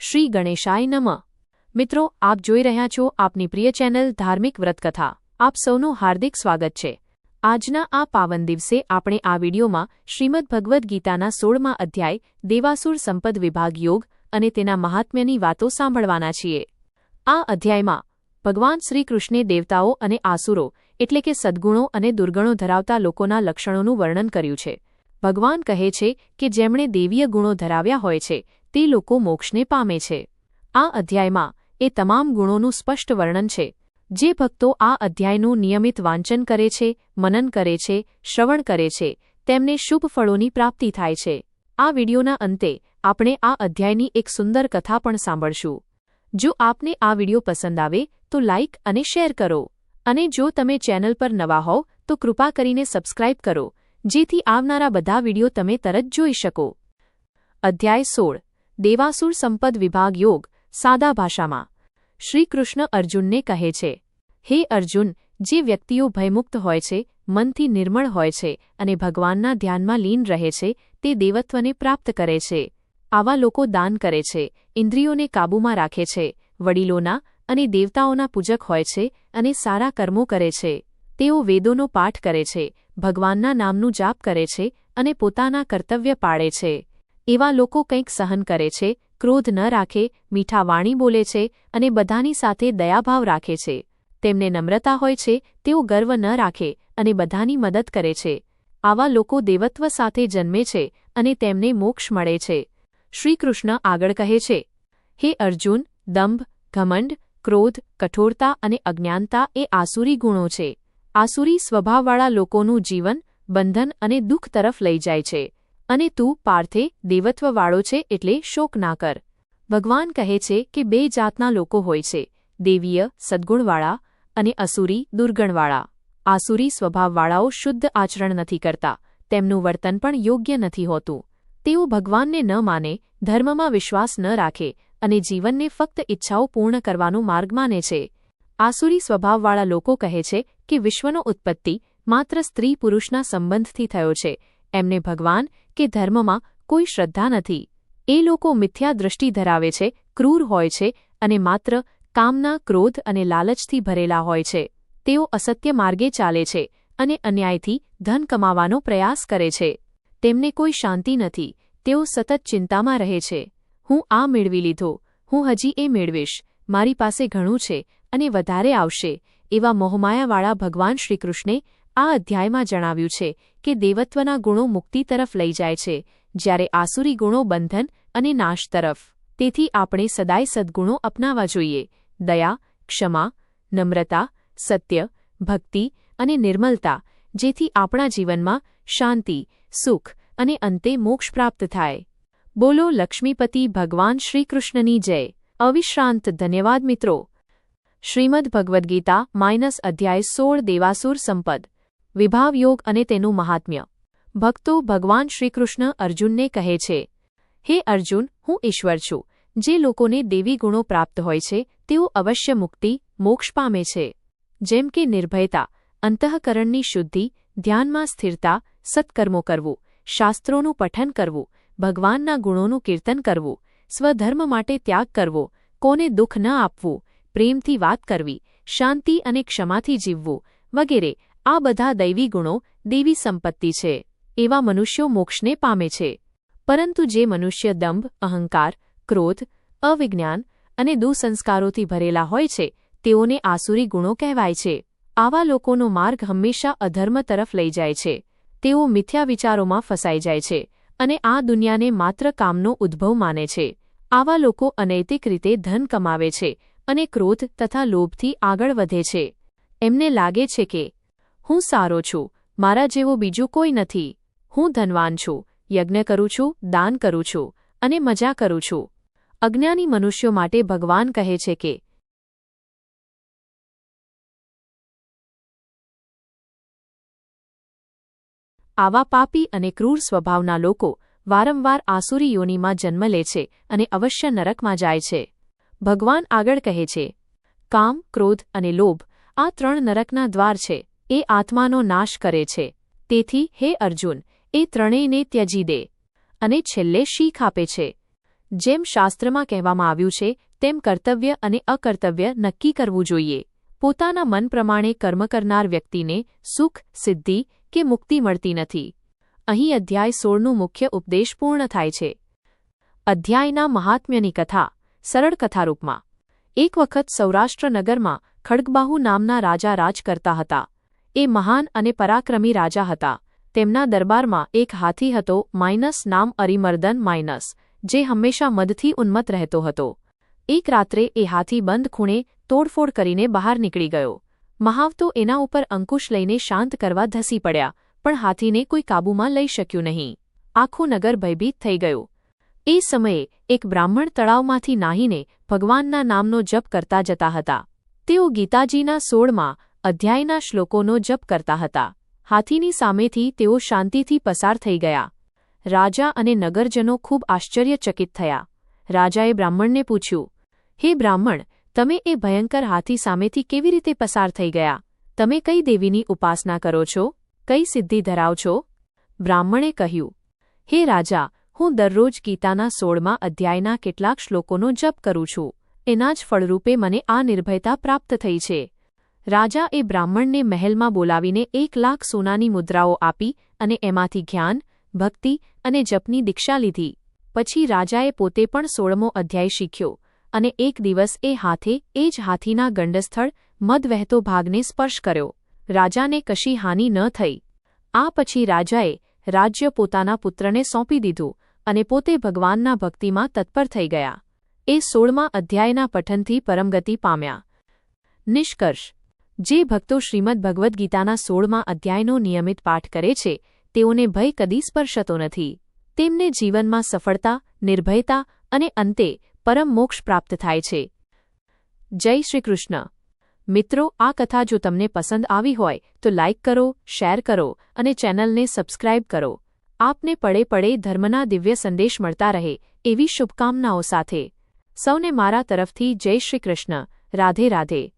શ્રી ગણેશાય નમ. મિત્રો, આપ જોઈ રહ્યા છો આપની પ્રિય ચેનલ ધાર્મિક વ્રતકથા. આપ સૌનું હાર્દિક સ્વાગત છે. આજના આ પાવન દિવસે આપણે આ વિડીયોમાં શ્રીમદ ભગવદ્ ગીતાના સોળમા અધ્યાય, દેવાસુર સંપદ વિભાગ યોગ અને તેના મહાત્મ્યની વાતો સાંભળવાના છીએ. આ અધ્યાયમાં, ભગવાન શ્રીકૃષ્ણે દેવતાઓ અને આસુરો, એટલે કે સદ્ગુણો અને દુર્ગણો ધરાવતા લોકોના લક્ષણોનું વર્ણન કર્યું છે. ભગવાન કહે છે કે જેમણે દેવીય ગુણો ધરાવ્યા હોય છે તે લોકો મોક્ષને પામે છે. આ અધ્યાયમાં એ તમામ ગુણોનું સ્પષ્ટ વર્ણન છે. જે ભક્તો આ અધ્યાયનું નિયમિત વાંચન કરે છે, મનન કરે છે, શ્રવણ કરે છે, તેમને શુભ ફળોની પ્રાપ્તિ થાય છે. આ વિડિયોના અંતે આપણે આ અધ્યાયની એક સુંદર કથા પણ સાંભળશું. જો આપને આ વીડિયો પસંદ આવે, તો લાઇક અને શેર કરો. અને જો તમે ચેનલ પર નવા હોવ, તો કૃપા કરીને સબસ્ક્રાઇબ કરો. જેથી આવનારા બધા વીડિયો તમે તરત જોઈ શકો. અધ્યાય સોળ. દેવાસુર સંપદ વિભાગ યોગ, સાદા ભાષામાં. શ્રીકૃષ્ણ અર્જુનને કહે છે, હે અર્જુન, જે વ્યક્તિઓ ભયમુક્ત હોય છે, મનથી નિર્મળ હોય છે અને ભગવાનના ધ્યાનમાં લીન રહે છે, તે દેવત્વને પ્રાપ્ત કરે છે. આવા લોકો દાન કરે છે, ઇન્દ્રિયોને કાબૂમાં રાખે છે, વડીલોના અને દેવતાઓના પૂજક હોય છે અને સારા કર્મો કરે છે. તેઓ વેદોનો પાઠ કરે છે, ભગવાનના નામનું જાપ કરે છે અને પોતાના કર્તવ્ય પાળે છે. એવા લોકો કંઈક સહન કરે છે, ક્રોધ ન રાખે, મીઠા વાણી બોલે છે અને બધાની સાથે દયાભાવ રાખે છે. તેમને નમ્રતા હોય છે, તેઓ ગર્વ ન રાખે અને બધાની મદદ કરે છે. આવા લોકો દેવત્વ સાથે જન્મે છે અને તેમને મોક્ષ મળે છે. શ્રીકૃષ્ણ આગળ કહે છે, હે અર્જુન, દંભ, ઘમંડ, ક્રોધ, કઠોરતા અને અજ્ઞાનતા એ આસુરી ગુણો છે. આસુરી સ્વભાવવાળા લોકોનું જીવન, બંધન અને દુઃખ તરફ લઈ જાય છે. અને તું પાર્થે દેવત્વવાળો છે એટલે શોક ના કર. ભગવાન કહે છે કે બે જાતના લોકો હોય છે, દેવીય, સદ્ગુણવાળા અને અસુરી, દુર્ગણવાળા. આસુરી સ્વભાવવાળાઓ શુદ્ધ આચરણ નથી કરતા, તેમનું વર્તન પણ યોગ્ય નથી હોતું. તેઓ ભગવાનને ન માને, ધર્મમાં વિશ્વાસ ન રાખે અને જીવનને ફક્ત ઇચ્છાઓ પૂર્ણ કરવાનો માર્ગ માને છે. આસુરી સ્વભાવવાળા લોકો કહે છે કે વિશ્વનો ઉત્પત્તિ માત્ર સ્ત્રી પુરુષના સંબંધથી થયો છે એમને ભગવાન કે ધર્મમાં કોઈ શ્રદ્ધા નથી. એ લોકો મિથ્યા દૃષ્ટિ ધરાવે છે, ક્રૂર હોય છે અને માત્ર કામના, ક્રોધ અને લાલચથી ભરેલા હોય છે. તેઓ અસત્ય માર્ગે ચાલે છે અને અન્યાયથી ધન કમાવાનો પ્રયાસ કરે છે. તેમને કોઈ શાંતિ નથી, તેઓ સતત ચિંતામાં રહે છે. હું આ મેળવી લીધો, હું હજી એ મેળવીશ, મારી પાસે ઘણું છે અને વધારે આવશે, એવા મોહમાયાવાળા ભગવાન શ્રીકૃષ્ણે આ અધ્યાયમાં જણાવ્યું છે કે દેવત્વના ગુણો મુક્તિ તરફ લઈ જાય છે, જ્યારે આસુરી ગુણો બંધન અને નાશ તરફ. તેથી આપણે સદાય સદ્ગુણો અપનાવવા જોઈએ. દયા, ક્ષમા, નમ્રતા, સત્ય, ભક્તિ અને નિર્મલતા, જેથી આપણા જીવનમાં શાંતિ, સુખ અને અંતે મોક્ષ પ્રાપ્ત થાય. બોલો લક્ષ્મીપતિ ભગવાન શ્રીકૃષ્ણની જય. અવિશ્રાંત ધન્યવાદ મિત્રો. શ્રીમદ ભગવદ્ગીતા માઇનસ અધ્યાય સોળ દેવાસુર સંપદ. વિભાવ યોગ અને તેનું મહાત્મ્ય. ભક્તો ભગવાન શ્રીકૃષ્ણ અર્જુનને કહે છે, હે અર્જુન, હું ઈશ્વર છું. જે લોકોને દેવી ગુણો પ્રાપ્ત હોય છે, તેઓ અવશ્ય મુક્તિ, મોક્ષ પામે છે. જેમ કે નિર્ભયતા, અંતઃકરણની શુદ્ધિ, ધ્યાનમાં સ્થિરતા, સત્કર્મો કરવું, શાસ્ત્રોનું પઠન કરવું, ભગવાનના ગુણોનું કીર્તન કરવું, સ્વધર્મ માટે ત્યાગ કરવો, કોને દુઃખ ન આપવું, પ્રેમથી વાત કરવી, શાંતિ અને ક્ષમાથી જીવવું, વગેરે આ બધા દૈવી ગુણો દેવી સંપત્તિ છે. એવા મનુષ્યો મોક્ષને પામે છે. પરંતુ જે મનુષ્ય દંભ, અહંકાર, ક્રોધ, અવિજ્ઞાન અને દુસંસ્કારોથી ભરેલા હોય છે, તેઓને આસુરી ગુણો કહેવાય છે. આવા લોકોનો માર્ગ હંમેશા અધર્મ તરફ લઈ જાય છે. તેઓ મિથ્યા વિચારોમાં ફસાઈ જાય છે અને આ દુનિયાને માત્ર કામનો ઉદ્ભવ માને છે. આવા લોકો અનૈતિક રીતે ધન કમાવે છે અને ક્રોધ તથા લોભથી આગળ વધે છે. એમને લાગે છે કે હું સારો છું, મારા જેવો બીજું કોઈ નથી. હું ધનવાન છું, યજ્ઞ કરું છું, દાન કરું છું, અને મજા કરું છું. અજ્ઞાની મનુષ્યો માટે ભગવાન કહે છે કે, આવા પાપી અને ક્રૂર સ્વભાવના લોકો વારંવાર આસુરી યોનિમાં જન્મ લે છે અને અવશ્ય નરકમાં જાય છે. ભગવાન આગળ કહે છે, કામ, ક્રોધ અને લોભ આ ત્રણ નરકના દ્વાર છે. એ આત્માનો નાશ કરે છે. તેથી, હે અર્જુન, એ ત્રણેયને ત્યજી દે અને છેલ્લે શીખ આપે છે. જેમ શાસ્ત્રમાં કહેવામાં આવ્યું છે, તેમ કર્તવ્ય અને અકર્તવ્ય નક્કી કરવું જોઈએ. પોતાના મન પ્રમાણે કર્મ કરનાર વ્યક્તિને સુખ, સિદ્ધિ કે મુક્તિ મળતી નથી. અહીં અધ્યાય સોળનું મુખ્ય ઉપદેશ પૂર્ણ થાય છે. અધ્યાયના મહાત્મ્યની કથા, સરળ કથારૂપમાં. એક વખત સૌરાષ્ટ્રનગરમાં ખડગબાહુ નામના રાજા રાજ કરતા હતા. એ મહાન અને પરાક્રમી રાજા હતા. તેમના દરબારમાં એક હાથી હતો, માઇનસ નામ અરિમર્દન માઇનસ, જે હંમેશા મદથી ઉન્મત્ત રહેતો હતો. એક રાત્રે એ હાથી બંધ ખૂણે તોડફોડ કરીને બહાર નીકળી ગયો. મહાવતો એના ઉપર અંકુશ લઈને શાંત કરવા ધસી પડ્યા, પણ હાથીને કોઈ કાબૂમાં લઈ શક્યું નહીં. આખું નગર ભયભીત થઈ ગયું. એ સમયે એક બ્રાહ્મણ તળાવમાંથી નાહીને ભગવાનના નામનો જપ કરતા જતા હતા. તેઓ ગીતાજીના સોળમાં અધ્યાયના શ્લોકોનો જપ કરતા હતા. હાથીની સામેથી તેઓ શાંતિથી પસાર થઈ ગયા. રાજા અને નગરજનો ખૂબ આશ્ચર્યચકિત થયા. રાજાએ બ્રાહ્મણને પૂછ્યું, હે બ્રાહ્મણ, તમે એ ભયંકર હાથી સામેથી કેવી રીતે પસાર થઈ ગયા? તમે કઈ દેવીની ઉપાસના કરો છો? કઈ સિદ્ધિ ધરાવ છો? બ્રાહ્મણે કહ્યું, હે રાજા, હું દરરોજ ગીતાના સોળમાં અધ્યાયના કેટલાક શ્લોકોનો જપ કરું છું. એના જ ફળરૂપે મને આ નિર્ભયતા પ્રાપ્ત થઈ છે. રાજા એ બ્રાહ્મણને મહેલમાં બોલાવીને એક લાખ સોનાની મુદ્રાઓ આપી અને એમાંથી જ્ઞાન, ભક્તિ અને જપની દીક્ષા લીધી. પછી રાજાએ પોતે પણ સોળમો અધ્યાય શીખ્યો અને એક દિવસ એ હાથે, એ જ હાથીના ગંડસ્થળ મદ વહેતો ભાગને સ્પર્શ કર્યો. રાજાને કશી હાનિ ન થઈ. આ પછી રાજાએ રાજ્ય પોતાના પુત્રને સોંપી દીધું અને પોતે ભગવાનના ભક્તિમાં તત્પર થઈ ગયા. એ સોળમા અધ્યાયના પઠનથી પરમગતિ પામ્યા. નિષ્કર્ષ જે ભક્તો શ્રીમદ ભગવદ્ ગીતાના સોળમાં અધ્યાયનો નિયમિત પાઠ કરે છે, તેઓને ભય કદી સ્પર્શતો નથી. તેમને જીવનમાં સફળતા, નિર્ભયતા અને અંતે પરમ મોક્ષ પ્રાપ્ત થાય છે. જય શ્રી કૃષ્ણ. મિત્રો, આ કથા જો તમને પસંદ આવી હોય, તો લાઇક કરો, શેર કરો અને ચેનલને સબસ્ક્રાઇબ કરો. આપને પડે પડે ધર્મના દિવ્ય સંદેશ મળતા રહે, એવી શુભકામનાઓ સાથે. સૌને મારા તરફથી જય શ્રી કૃષ્ણ. રાધે રાધે.